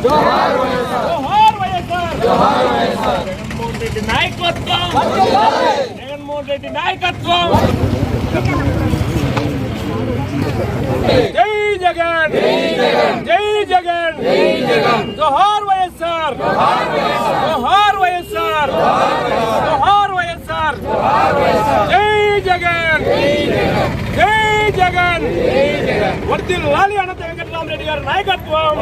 జోహార్ వైఎస్ఆర్ జగన్మోహన్ రెడ్డి నాయకత్వం జగన్మోహన్ రెడ్డి నాయకత్వం జై జగన్ జై జగన్ జోహార్ వైఎస్ఆర్ జోహార్ వైఎస్ఆర్ జోహార్ వైఎస్ఆర్ జై జగన్ జై జగన్ వర్దిల్లాలి అనంత వెంకటరామరెడ్డి గారి నాయకత్వం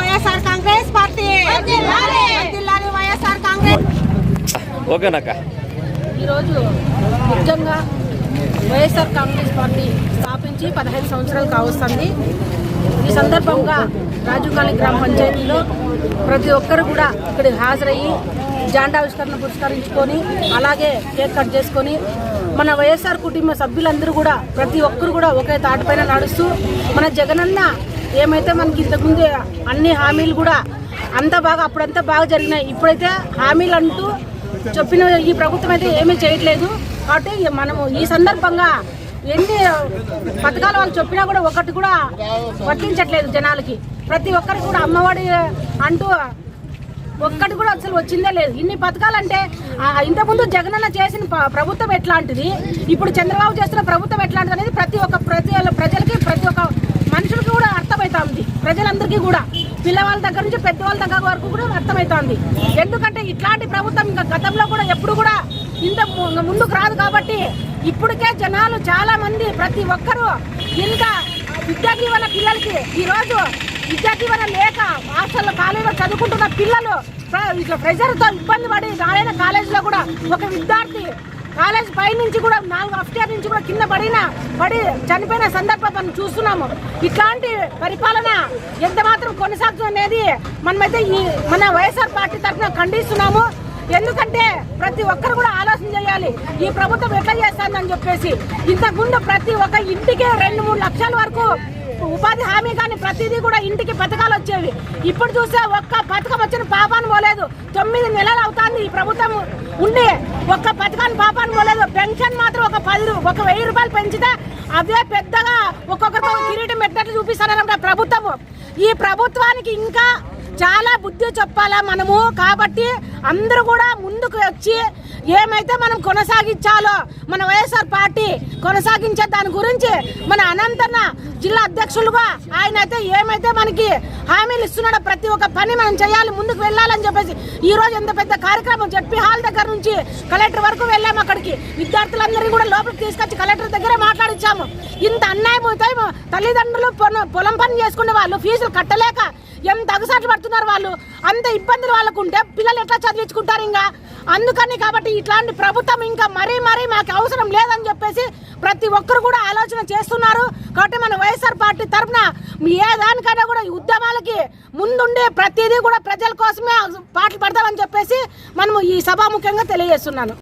YSR. Congress party. YSR Congress. ఓకేనక్క ఈరోజు ముఖ్యంగా వైఎస్ఆర్ కాంగ్రెస్ పార్టీ స్థాపించి పదహైదు సంవత్సరాలు కావస్తుంది. ఈ సందర్భంగా రాజుకాలి గ్రామ పంచాయతీలో ప్రతి ఒక్కరు కూడా ఇక్కడికి హాజరయ్యి జాండావిష్కరణ పురస్కరించుకొని అలాగే కేక్ కట్ చేసుకొని మన వైఎస్ఆర్ కుటుంబ సభ్యులందరూ కూడా ప్రతి ఒక్కరు కూడా ఒకే తాటిపైన నడుస్తూ మన జగనన్న ఏమైతే మనకి ఇంతకుముందు అన్ని హామీలు కూడా అంత బాగా అప్పుడంతా బాగా జరిగినాయి. ఇప్పుడైతే హామీలు అంటూ చెప్పిన ఈ ప్రభుత్వం అయితే ఏమీ చేయట్లేదు. కాబట్టి మనము ఈ సందర్భంగా ఎన్ని పథకాలు వాళ్ళు చెప్పినా కూడా ఒకటి కూడా వర్తించట్లేదు జనాలకి. ప్రతి ఒక్కరికి కూడా అమ్మఒడి అంటూ ఒక్కటి కూడా అసలు వచ్చిందే లేదు. ఇన్ని పథకాలంటే ఇంతకుముందు జగనన్న చేసిన ప్రభుత్వం ఎట్లాంటిది? ఇప్పుడు చంద్రబాబు చేస్తున్న ప్రభుత్వం ఎట్లాంటిది అనేది ప్రతి ఒక్క ప్రతి ప్రజలకి ప్రతి ఒక్క మనుషులకి కూడా అర్థమవుతుంది ప్రజలందరికీ కూడా. పిల్లవాళ్ళ దగ్గర నుంచి పెద్దవాళ్ళ దగ్గర వరకు కూడా అర్థమవుతుంది ఎందుకంటే ఇట్లాంటి ప్రభుత్వం ఇంకా గతంలో కూడా ఎప్పుడు కూడా ఇంత ముందుకు రాదు కాబట్టి ఇప్పటికే జనాలు చాలా మంది ప్రతి ఒక్కరూ ఇంకా విద్యా దీవెన పిల్లలకి ఈరోజు విద్యా దీవెన లేక హాస్టల్లో కాలేజీలో చదువుకుంటున్న పిల్లలు ప్ర- ఇట్లా ప్రెషర్తో ఇబ్బంది పడి నారాయణ కాలేజీలో కూడా ఒక విద్యార్థి కాలేజ్ పై నుంచి కూడా నాలుగు అఫ్టియర్ నుంచి కూడా కింద పడిన పడి చనిపోయిన సందర్భం మనం చూస్తున్నాము. ఇట్లాంటి పరిపాలన ఎంత మాత్రం కొనసాగుతుంది అనేది మనమైతే ఈ మన వైఎస్ఆర్ పార్టీ తరఫున ఖండిస్తున్నాము. ఎందుకంటే ప్రతి ఒక్కరు కూడా ఆలోచన చేయాలి ఈ ప్రభుత్వం ఎట్లా చేస్తుందని చెప్పేసి. ఇంతకుముందు ప్రతి ఒక్క ఇంటికి రెండు మూడు లక్షల వరకు ఉపాధి హామీ కానీ ప్రతిదీ కూడా ఇంటికి పథకాలు వచ్చేవి. ఇప్పుడు చూస్తే ఒక్క పథకం వచ్చిన పాపాన్ని పోలేదు. తొమ్మిది నెలలు అవుతుంది ఈ ప్రభుత్వం. ఉండి ఒక్క పథకాన్ని పాపాన్ని పోలేదు. పెన్షన్ మాత్రం ఒక పది ఒక వెయ్యి రూపాయలు పెంచితే అదే పెద్దగా ఒక్కొక్కరితో కిరీటం పెట్టినట్లు చూపిస్తారన్నమాట ప్రభుత్వం. ఈ ప్రభుత్వానికి ఇంకా చాలా బుద్ధి చెప్పాలా మనము? కాబట్టి అందరూ కూడా ముందుకు వచ్చి ఏమైతే మనం కొనసాగించాలో మన వైఎస్ఆర్ పార్టీ కొనసాగించే దాని గురించి మన అనంతన్న జిల్లా అధ్యక్షులుగా ఆయన అయితే ఏమైతే మనకి హామీలు ఇస్తున్నాడో ప్రతి ఒక్క పని మనం చేయాలి ముందుకు వెళ్ళాలని చెప్పేసి ఈ రోజు ఎంత పెద్ద కార్యక్రమం జడ్పీ హాల్ దగ్గర నుంచి కలెక్టర్ వరకు వెళ్ళాము అక్కడికి. విద్యార్థులందరినీ కూడా లోపలికి తీసుకొచ్చి కలెక్టర్ దగ్గరే మాట్లాడించాము ఇంత అన్యాయం అవుతాయి తల్లిదండ్రులు పొలం పని చేసుకునే వాళ్ళు ఫీజులు కట్టలేక ఎంత అగసాట్లు పడుతున్నారు వాళ్ళు? అంత ఇబ్బందులు వాళ్ళకుంటే పిల్లలు ఎట్లా చదివించుకుంటారు ఇంకా? అందుకని కాబట్టి ఇట్లాంటి ప్రభుత్వం ఇంకా మరీ మరీ మాకు అవసరం లేదని చెప్పేసి ప్రతి ఒక్కరు కూడా ఆలోచన చేస్తున్నారు. కాబట్టి మన వైఎస్ఆర్ పార్టీ తరఫున ఏ దానికైనా కూడా ఈ ఉద్యమాలకి ముందుండే ప్రతిదీ కూడా ప్రజల కోసమే పాటలు పడతామని చెప్పేసి మనము ఈ సభాముఖ్యంగా తెలియజేస్తున్నాను.